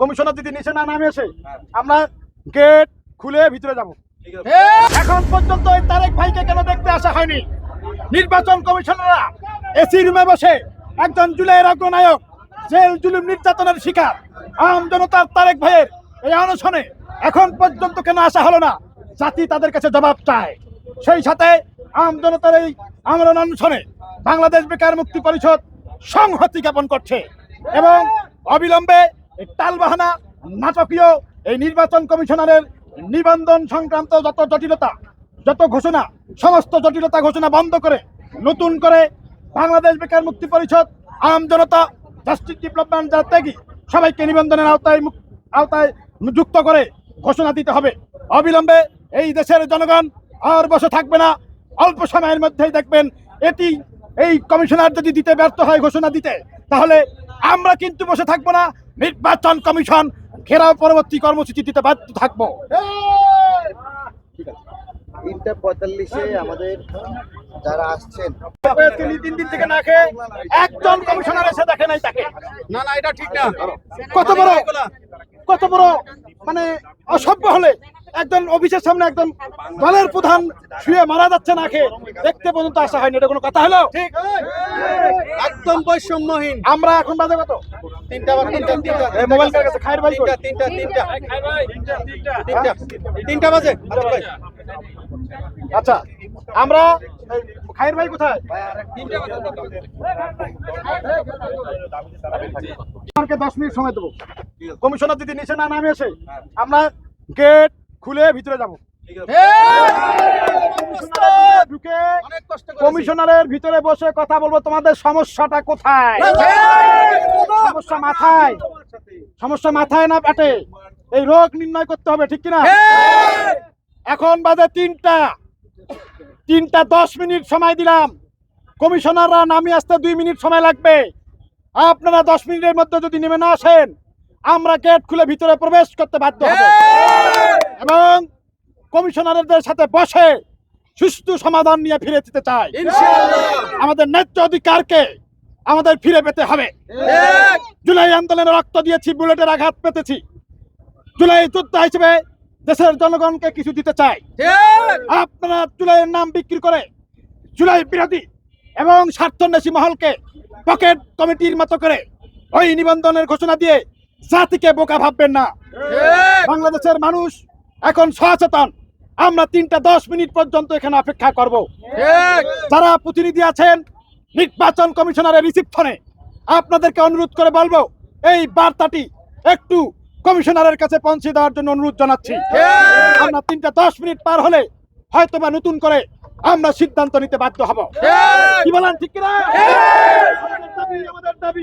Commissioner যদি নিচে না নামে এসে আমরা গেট খুলে ভিতরে যাব। এখন পর্যন্ত এই তারেক ভাইকে কেন দেখতে আসা হয়নি? নির্বাচন কমিশনাররা এসি রুমে বসে একজন জুলাইয়ের অগ্রনায়ক জেল জুলুম নির্যাতনের শিকার আম জনতার তারেক ভাইয়ের এই অনশনে এখন পর্যন্ত কেন আসা হলো না? জাতি তাদের কাছে জবাব চায়। সেই সাথে আম জনতার এই আমরণ অনশনে বাংলাদেশ বেকার মুক্তি পরিষদ সংহতি জ্ঞাপন করছে এবং অবিলম্বে টালবাহানা নাটকীয় এই নির্বাচন কমিশনারের নিবন্ধন সংক্রান্ত যত জটিলতা, যত ঘোষণা, সমস্ত জটিলতা ঘোষণা বন্ধ করে, নতুন করে বাংলাদেশ বেকার মুক্তি পরিষদ, আম জনতা, জাস্টিস ডেভেলপমেন্ট যা ত্যাগী, সবাইকে নিবন্ধনের আওতায় আওতায় যুক্ত করে ঘোষণা দিতে হবে। অবিলম্বে এই দেশের জনগণ আর বসে থাকবে না। অল্প সময়ের মধ্যেই দেখবেন এটি এই কমিশনার যদি দিতে ব্যর্থ হয় ঘোষণা দিতে, তাহলে আমরা কিন্তু বসে থাকব না। নির্বাচন কমিশন ঘেরাও পরবর্তী কর্মসূচি দিতে বাধ্য থাকব। তিনটা পঁয়তাল্লিশে আমাদের যারা আসছেন। আজকে তিন দিন থেকে না খেয়ে একজন কমিশনার এসে দেখে নাই তাকে। না না এটা ঠিক না। কত বড়? কত বড়? মানে অসভ্য হলে একজন অফিসের সামনে একজন দলের প্রধান শুয়ে মারা যাচ্ছে না খেয়ে। দেখতে পর্যন্ত আসা হয়নি এটা কোনো কথা হলো? একদম বৈষম্যহীন। আমরা এখন বাজে কত? তিনটা তিনটা তিনটা। মোবাইল কার কাছে? খায়ের ভাই তিনটা তিনটা তিনটা। তিনটা তিনটা বাজে আচ্ছা আমরা এই খায়ের ভাই কোথায়? দশ মিনিট সময় দেবো। কমিশনার যদি নিচে না নামে এসে আমরা গেট খুলে ভিতরে যাব। ঢুকে অনেক কষ্ট করে কমিশনারের ভিতরে বসে কথা বলব তোমাদের সমস্যাটা কোথায়? সমস্যা মাথায়? সমস্যা মাথায় না পেটে? এই রোগ নির্ণয় করতে হবে ঠিক কিনা? এখন বাজে তিনটা। তিনটা দশ মিনিট সময় দিলাম। কমিশনাররা নামিয়ে আসতে দুই মিনিট সময় লাগবে। আপনারা দশ মিনিটের মধ্যে যদি নেমে না আসেন আমরা গেট খুলে ভিতরে প্রবেশ করতে বাধ্য হব। এবং কমিশনারদের সাথে বসে সুষ্ঠু সমাধান নিয়ে ফিরে যেতে চাই। আমাদের ন্যায্য অধিকারকে আমাদের ফিরে পেতে হবে। জুলাই আন্দোলনে রক্ত দিয়েছি বুলেটের আঘাত পেতেছি। জুলাই যোদ্ধা হিসেবে দেশের জনগণকে কিছু দিতে চাই। আপনারা জুলাইয়ের নাম বিক্রি করে জুলাই বিরোধী এবং স্বার্থন্বেষী মহলকে পকেট কমিটির মতো করে ওই নিবন্ধনের ঘোষণা দিয়ে জাতিকে বোকা ভাববেন না। বাংলাদেশের মানুষ এখন সচেতন। আমরা তিনটা দশ মিনিট পর্যন্ত এখানে অপেক্ষা করব। যারা প্রতিনিধি আছেন নির্বাচন কমিশনারের রিসিপশনে আপনাদেরকে অনুরোধ করে বলব এই বার্তাটি একটু কমিশনারের কাছে পৌঁছে দেওয়ার জন্য অনুরোধ জানাচ্ছি। আমরা তিনটা দশ মিনিট পার হলে হয়তো বা নতুন করে আমরা সিদ্ধান্ত নিতে বাধ্য হব। কি বলেন ঠিক কিনা আমাদের দাবি, আমাদের দাবি।